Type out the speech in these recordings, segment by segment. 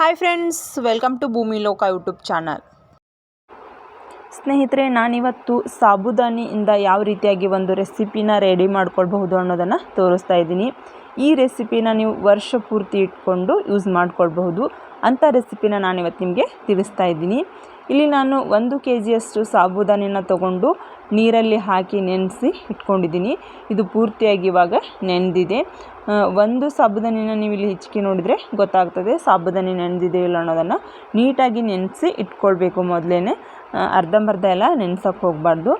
Hi friends welcome to Bhoomiloka YouTube channel ಸ್ನೇಹಿತರೆ, ನಾನಿವತ್ತು ಸಾಬುದಾನಿಯಿಂದ ಯಾವ ರೀತಿಯಾಗಿ ಒಂದು ರೆಸಿಪಿನ ರೆಡಿ ಮಾಡ್ಕೊಳ್ಬಹುದು ಅನ್ನೋದನ್ನು ತೋರಿಸ್ತಾ ಇದ್ದೀನಿ. ಈ ರೆಸಿಪಿನ ನೀವು ವರ್ಷ ಪೂರ್ತಿ ಇಟ್ಕೊಂಡು ಯೂಸ್ ಮಾಡ್ಕೊಳ್ಬಹುದು. ಅಂಥ ರೆಸಿಪಿನ ನಾನಿವತ್ತು ನಿಮಗೆ ತಿಳಿಸ್ತಾ ಇದ್ದೀನಿ. ಇಲ್ಲಿ ನಾನು ಒಂದು ಕೆ ಜಿಯಷ್ಟು ಸಾಬುದಾನಿನ ತಗೊಂಡು ನೀರಲ್ಲಿ ಹಾಕಿ ನೆನೆಸಿ ಇಟ್ಕೊಂಡಿದ್ದೀನಿ. ಇದು ಪೂರ್ತಿಯಾಗಿ ಇವಾಗ ನೆನೆದಿದೆ. ಒಂದು ಸಾಬುದಾನಿನ ನೀವು ಇಲ್ಲಿ ನೋಡಿದರೆ ಗೊತ್ತಾಗ್ತದೆ, ಸಾಬುದಾನಿ ನೆನೆದಿದೆ ಇಲ್ಲ ಅನ್ನೋದನ್ನು ನೀಟಾಗಿ ನೆನೆಸಿ ಇಟ್ಕೊಳ್ಬೇಕು ಮೊದಲೇ ಅರ್ಧಂಬರ್ಧ ಎಲ್ಲ ನೆನೆಸೋಕ್ಕೆ ಹೋಗಬಾರ್ದು.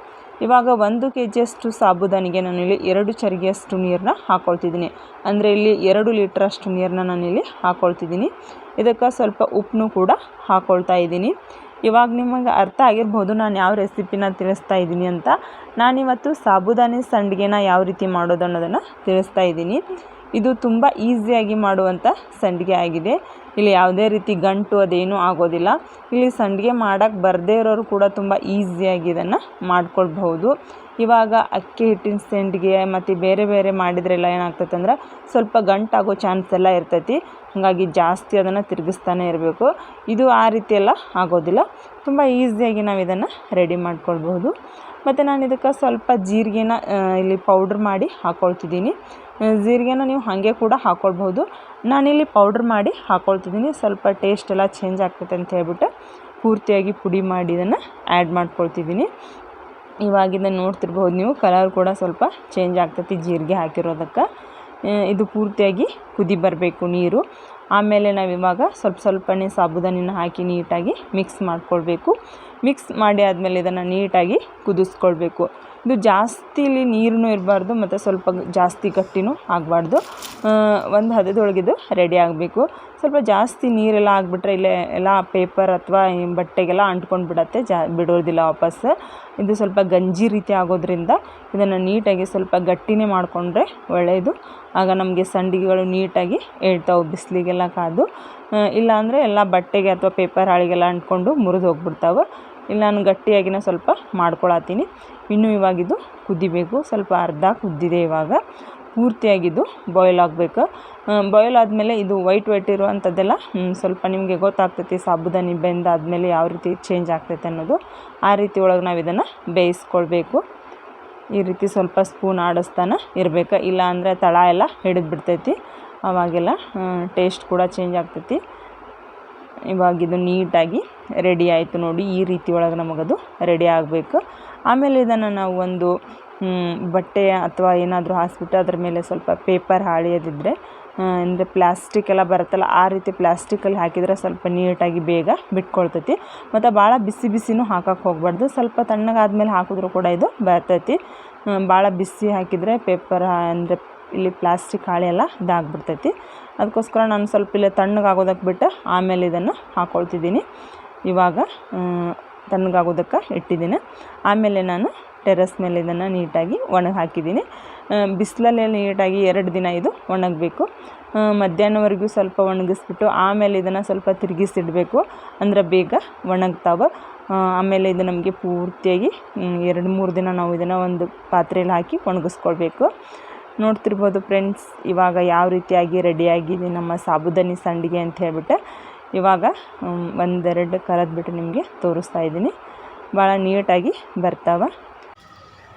ಇವಾಗ ಒಂದು ಕೆ ಜಿಯಷ್ಟು ಸಾಬುದಾನಿಗೆ ನಾನಿಲ್ಲಿ ಎರಡು ಚರಿಗೆಯಷ್ಟು ನೀರನ್ನ ಹಾಕ್ಕೊಳ್ತಿದ್ದೀನಿ ಅಂದರೆ ಇಲ್ಲಿ ಎರಡು ಲೀಟ್ರಷ್ಟು ನೀರನ್ನ ನಾನಿಲ್ಲಿ ಹಾಕ್ಕೊಳ್ತಿದ್ದೀನಿ ಇದಕ್ಕೆ ಸ್ವಲ್ಪ ಉಪ್ಪನ್ನು ಕೂಡ ಹಾಕ್ಕೊಳ್ತಾ ಇದ್ದೀನಿ. ಇವಾಗ ನಿಮಗೆ ಅರ್ಥ ಆಗಿರ್ಬೋದು ನಾನು ಯಾವ ರೆಸಿಪಿನ ತಿಳಿಸ್ತಾ ಇದ್ದೀನಿ ಅಂತ. ನಾನಿವತ್ತು ಸಾಬುದಾನಿ ಸಂಡಿಗೆನ ಯಾವ ರೀತಿ ಮಾಡೋದು ಅನ್ನೋದನ್ನು ತಿಳಿಸ್ತಾ ಇದ್ದೀನಿ. ಇದು ತುಂಬ ಈಸಿಯಾಗಿ ಮಾಡುವಂಥ ಸಂಡಿಗೆ ಆಗಿದೆ. ಇಲ್ಲಿ ಯಾವುದೇ ರೀತಿ ಗಂಟು ಅದೇನೂ ಆಗೋದಿಲ್ಲ. ಇಲ್ಲಿ ಸಂಡಿಗೆ ಮಾಡೋಕ್ಕೆ ಬರದೇ ಇರೋರು ಕೂಡ ತುಂಬ ಈಸಿಯಾಗಿ ಇದನ್ನು ಮಾಡ್ಕೊಳ್ಬಹುದು. ಇವಾಗ ಅಕ್ಕಿ ಹಿಟ್ಟಿನ ಸಂಡಿಗೆ ಮತ್ತು ಬೇರೆ ಬೇರೆ ಮಾಡಿದ್ರೆಲ್ಲ ಏನಾಗ್ತೈತೆ ಅಂದ್ರೆ ಸ್ವಲ್ಪ ಗಂಟಾಗೋ ಚಾನ್ಸ್ ಎಲ್ಲ ಇರ್ತೈತಿ. ಹಾಗಾಗಿ ಜಾಸ್ತಿ ಅದನ್ನು ತಿರುಗಿಸ್ತಾನೆ ಇರಬೇಕು. ಇದು ಆ ರೀತಿ ಎಲ್ಲ ಆಗೋದಿಲ್ಲ. ತುಂಬ ಈಸಿಯಾಗಿ ನಾವು ಇದನ್ನು ರೆಡಿ ಮಾಡ್ಕೊಳ್ಬಹುದು. ಮತ್ತು ನಾನು ಇದಕ್ಕೆ ಸ್ವಲ್ಪ ಜೀರಿಗೆನ ಇಲ್ಲಿ ಪೌಡ್ರ್ ಮಾಡಿ ಹಾಕ್ಕೊಳ್ತಿದ್ದೀನಿ ಜೀರಿಗೆನ ನೀವು ಹಾಗೆ ಕೂಡ ಹಾಕ್ಕೊಳ್ಬಹುದು ನಾನಿಲ್ಲಿ ಪೌಡ್ರ್ ಮಾಡಿ ಹಾಕ್ಕೊಳ್ತಿದ್ದೀನಿ ಸ್ವಲ್ಪ ಟೇಸ್ಟ್ ಎಲ್ಲ ಚೇಂಜ್ ಆಗ್ತೈತೆ ಅಂತ ಹೇಳ್ಬಿಟ್ಟು ಪೂರ್ತಿಯಾಗಿ ಪುಡಿ ಮಾಡಿ ಇದನ್ನು ಆ್ಯಡ್ ಮಾಡ್ಕೊಳ್ತಿದ್ದೀನಿ. ಇವಾಗಿಂದ ನೋಡ್ತಿರ್ಬೋದು ನೀವು ಕಲರ್ ಕೂಡ ಸ್ವಲ್ಪ ಚೇಂಜ್ ಆಗ್ತೈತಿ ಜೀರಿಗೆ ಹಾಕಿರೋದಕ್ಕೆ. ಇದು ಪೂರ್ತಿಯಾಗಿ ಕುದಿ ಬರಬೇಕು ನೀರು. ಆಮೇಲೆ ನಾವು ಇವಾಗ ಸ್ವಲ್ಪ ಸ್ವಲ್ಪನೇ ಸಾಬುದಾನಿನ ಹಾಕಿ ನೀಟಾಗಿ ಮಿಕ್ಸ್ ಮಾಡ್ಕೊಳ್ಬೇಕು. ಮಿಕ್ಸ್ ಮಾಡಿ ಆದಮೇಲೆ ಇದನ್ನು ನೀಟಾಗಿ ಕುದಿಸ್ಕೊಳ್ಬೇಕು. ಇದು ಜಾಸ್ತಿಲಿ ನೀರೂ ಇರಬಾರ್ದು, ಮತ್ತು ಸ್ವಲ್ಪ ಜಾಸ್ತಿ ಗಟ್ಟಿನೂ ಆಗಬಾರ್ದು. ಒಂದು ಹದದೊಳಗಿದು ರೆಡಿ ಆಗಬೇಕು. ಸ್ವಲ್ಪ ಜಾಸ್ತಿ ನೀರೆಲ್ಲ ಆಗಿಬಿಟ್ರೆ ಇಲ್ಲೇ ಎಲ್ಲ ಪೇಪರ್ ಅಥವಾ ಬಟ್ಟೆಗೆಲ್ಲ ಅಂಟ್ಕೊಂಡು ಬಿಡತ್ತೆ, ಜಾ, ಬಿಡೋದಿಲ್ಲ ವಾಪಸ್. ಇದು ಸ್ವಲ್ಪ ಗಂಜಿ ರೀತಿ ಆಗೋದ್ರಿಂದ ಇದನ್ನು ನೀಟಾಗಿ ಸ್ವಲ್ಪ ಗಟ್ಟಿನೇ ಮಾಡಿಕೊಂಡ್ರೆ ಒಳ್ಳೆಯದು ಆಗ ನಮಗೆ ಸಂಡಿಗೆಗಳು ನೀಟಾಗಿ ಹೇಳ್ತಾವೆ ಬಿಸಿಲಿಗೆಲ್ಲ ಕಾದು. ಇಲ್ಲಾಂದರೆ ಎಲ್ಲ ಬಟ್ಟೆಗೆ ಅಥವಾ ಪೇಪರ್ ಹಾಳಿಗೆಲ್ಲ ಅಂಟ್ಕೊಂಡು ಮುರಿದು ಹೋಗ್ಬಿಡ್ತಾವೆ. ಇಲ್ಲ, ನಾನು ಗಟ್ಟಿಯಾಗಿನ ಸ್ವಲ್ಪ ಮಾಡ್ಕೊಳತ್ತೀನಿ. ಇನ್ನು ಇವಾಗಿದು ಕುದಿಬೇಕು. ಸ್ವಲ್ಪ ಅರ್ಧ ಕುದ್ದಿದೆ ಇವಾಗ. ಪೂರ್ತಿಯಾಗಿದ್ದು ಬಾಯ್ಲ್ ಆಗಬೇಕು. ಬಾಯ್ಲ್ ಆದಮೇಲೆ ಇದು ವೈಟ್ ವೈಟ್ ಇರುವಂಥದ್ದೆಲ್ಲ ಸ್ವಲ್ಪ ನಿಮಗೆ ಗೊತ್ತಾಗ್ತೈತಿ, ಸಾಬುದಾನಿ ಬೆಂದಾದಮೇಲೆ ಯಾವ ರೀತಿ ಚೇಂಜ್ ಆಗ್ತೈತೆ ಅನ್ನೋದು. ಆ ರೀತಿ ಒಳಗೆ ನಾವು ಇದನ್ನು ಬೇಯಿಸ್ಕೊಳ್ಬೇಕು. ಈ ರೀತಿ ಸ್ವಲ್ಪ ಸ್ಪೂನ್ ಆಡಿಸ್ತಾನೆ ಇರಬೇಕು. ಇಲ್ಲ ಅಂದರೆ ತಳ ಎಲ್ಲ ಹಿಡಿದು ಬಿಡ್ತೈತಿ ಅವಾಗೆಲ್ಲ ಟೇಸ್ಟ್ ಕೂಡ ಚೇಂಜ್ ಆಗ್ತೈತಿ. ಇವಾಗ ಇದು ನೀಟಾಗಿ ರೆಡಿ ಆಯಿತು ನೋಡಿ, ಈ ರೀತಿ ಒಳಗೆ ನಮಗದು ರೆಡಿ ಆಗಬೇಕು. ಆಮೇಲೆ ಇದನ್ನು ನಾವು ಒಂದು ಬಟ್ಟೆ ಅಥವಾ ಏನಾದರೂ ಹಾಸ್ಬಿಟ್ಟು ಅದ್ರ ಮೇಲೆ ಸ್ವಲ್ಪ ಪೇಪರ್ ಹಾಳಿಯೋದಿದ್ದರೆ ಅಂದರೆ ಪ್ಲಾಸ್ಟಿಕ್ ಎಲ್ಲ ಬರುತ್ತಲ್ಲ, ಆ ರೀತಿ ಪ್ಲಾಸ್ಟಿಕಲ್ಲಿ ಹಾಕಿದರೆ ಸ್ವಲ್ಪ ನೀಟಾಗಿ ಬೇಗ ಬಿಟ್ಕೊಳ್ತೈತಿ. ಮತ್ತು ಭಾಳ ಬಿಸಿ ಬಿಸಿನೂ ಹಾಕಕ್ಕೆ ಹೋಗ್ಬಾರ್ದು. ಸ್ವಲ್ಪ ತಣ್ಣಗಾದ್ಮೇಲೆ ಹಾಕಿದ್ರೂ ಕೂಡ ಇದು ಬರ್ತೈತಿ. ಭಾಳ ಬಿಸಿ ಹಾಕಿದರೆ ಪೇಪರ್ ಅಂದರೆ ಇಲ್ಲಿ ಪ್ಲಾಸ್ಟಿಕ್ ಹಾಳೆ ಎಲ್ಲ ಇದಾಗ್ಬಿಡ್ತೈತಿ. ಅದಕ್ಕೋಸ್ಕರ ನಾನು ಸ್ವಲ್ಪ ಇಲ್ಲೇ ತಣ್ಣಗಾಗೋದಕ್ಕೆ ಬಿಟ್ಟು ಆಮೇಲೆ ಇದನ್ನು ಹಾಕ್ಕೊಳ್ತಿದ್ದೀನಿ ಇವಾಗ ತಣ್ಣಗಾಗೋದಕ್ಕೆ ಇಟ್ಟಿದ್ದೀನಿ. ಆಮೇಲೆ ನಾನು ಟೆರೆಸ್ ಮೇಲೆ ಇದನ್ನು ನೀಟಾಗಿ ಒಣಗಿ ಹಾಕಿದ್ದೀನಿ ಬಿಸಿಲಲ್ಲೇ ನೀಟಾಗಿ ಎರಡು ದಿನ ಇದು ಒಣಗಬೇಕು. ಮಧ್ಯಾಹ್ನವರೆಗೂ ಸ್ವಲ್ಪ ಒಣಗಿಸ್ಬಿಟ್ಟು ಆಮೇಲೆ ಇದನ್ನು ಸ್ವಲ್ಪ ತಿರುಗಿಸಿಡಬೇಕು. ಅಂದರೆ ಬೇಗ ಒಣಗ್ತಾವೆ. ಆಮೇಲೆ ಇದು ನಮಗೆ ಪೂರ್ತಿಯಾಗಿ ಎರಡು ಮೂರು ದಿನ ನಾವು ಇದನ್ನು ಒಂದು ಪಾತ್ರೆಯಲ್ಲಿ ಹಾಕಿ ಒಣಗಿಸ್ಕೊಳ್ಬೇಕು. ನೋಡ್ತಿರ್ಬೋದು ಫ್ರೆಂಡ್ಸ್, ಇವಾಗ ಯಾವ ರೀತಿಯಾಗಿ ರೆಡಿಯಾಗಿದೆ ನಮ್ಮ ಸಾಬುದಾನಿ ಸಂಡಿಗೆ ಅಂತ ಹೇಳ್ಬಿಟ್ಟು ಇವಾಗ ಒಂದೆರಡು ಕರೆದ್ಬಿಟ್ಟು ನಿಮಗೆ ತೋರಿಸ್ತಾ ಇದ್ದೀನಿ. ಭಾಳ ನೀಟಾಗಿ ಬರ್ತಾವೆ.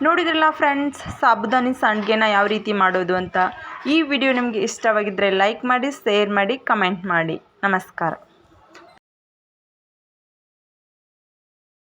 ನೋಡಿದ್ರಲ್ಲ ಫ್ರೆಂಡ್ಸ್, ಸಾಬುದಾನಿ ಸಂಡಿಗೆನ ಯಾವ ರೀತಿ ಮಾಡೋದು ಅಂತ. ಈ ವಿಡಿಯೋ ನಿಮಗೆ ಇಷ್ಟವಾಗಿದ್ದರೆ ಲೈಕ್ ಮಾಡಿ ಶೇರ್ ಮಾಡಿ ಕಮೆಂಟ್ ಮಾಡಿ. ನಮಸ್ಕಾರ.